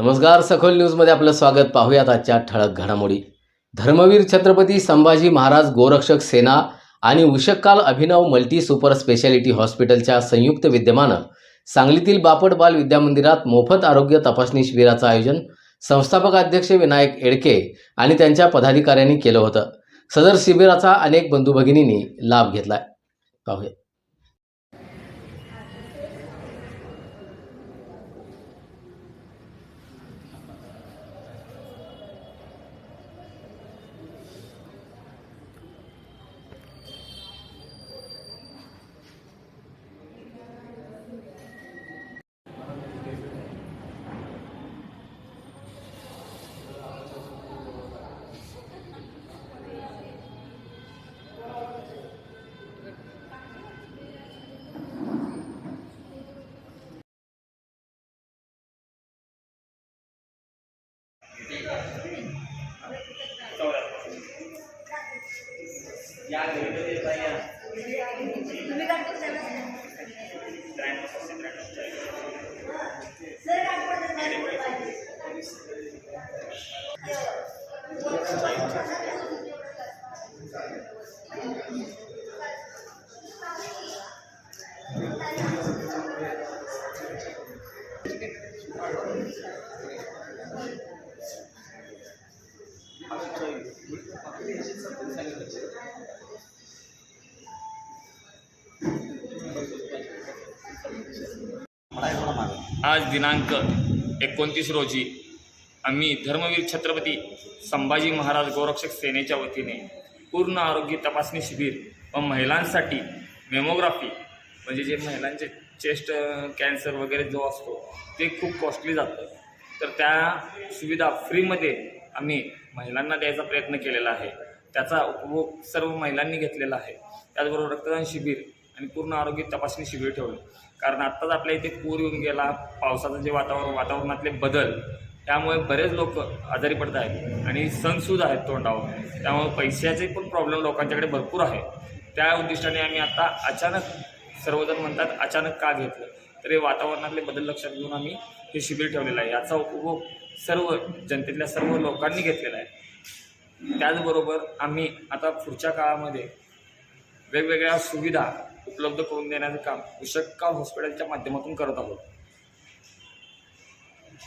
नमस्कार सखोल न्यूजमध्ये आपलं स्वागत. पाहूयात आजच्या ठळक घडामोडी. धर्मवीर छत्रपती संभाजी महाराज गोरक्षक सेना आणि Ushakkal Abhinav multi super speciality हॉस्पिटलच्या संयुक्त विद्यमानं सांगलीतील बापट बाल विद्यामंदिरात मोफत आरोग्य तपासणी शिबिराचं आयोजन संस्थापक अध्यक्ष विनायक एडके आणि त्यांच्या पदाधिकाऱ्यांनी केलं होतं. सदर शिबिराचा अनेक बंधू भगिनींनी लाभ घेतलाय. पाहूया चौदा या घरी येता या त्र्याण्णव आज दिनांक एकोणतीस रोजी आम्ही धर्मवीर छत्रपती संभाजी महाराज गोरक्षक सेनेच्या वतीने पूर्ण आरोग्य तपासणी शिबिर व महिलांसाठी मेमोग्राफी म्हणजे जे महिलांचे चेस्ट कॅन्सर वगैरे जो असतो ते खूप कॉस्टली जातं. तर त्या सुविधा फ्रीमध्ये आम्ही महिलांना द्यायचा प्रयत्न केलेला आहे. त्याचा उपभोग सर्व महिलांनी घेतलेला आहे. त्याचबरोबर रक्तदान शिबिर आणि पूर्ण आरोग्य तपासणी शिबिर ठेवलं. कारण आत्ताच आपल्या इथे पूर येऊन गेला पावसाचं जे वातावरण वातावरणातले बदल त्यामुळे बरेच लोक आजारी पडत आहेत आणि सणसूद आहेत तोंडावर. त्यामुळे पैशाचे पण प्रॉब्लेम लोकांच्याकडे भरपूर आहे. त्या उद्दिष्टाने आम्ही आता अचानक सर्वजण म्हणतात अचानक का घेतलं? तर हे वातावरणातले बदल लक्षात घेऊन आम्ही हे शिबिर ठेवलेलं आहे. याचा उपभोग सर्व जनतेतल्या सर्व लोकांनी घेतलेला आहे. त्याचबरोबर आम्ही आता पुढच्या काळामध्ये वेगवेगळ्या सुविधा उपलब्ध करून देण्याचं काम उषक्का हॉस्पिटलच्या माध्यमातून करत आहोत.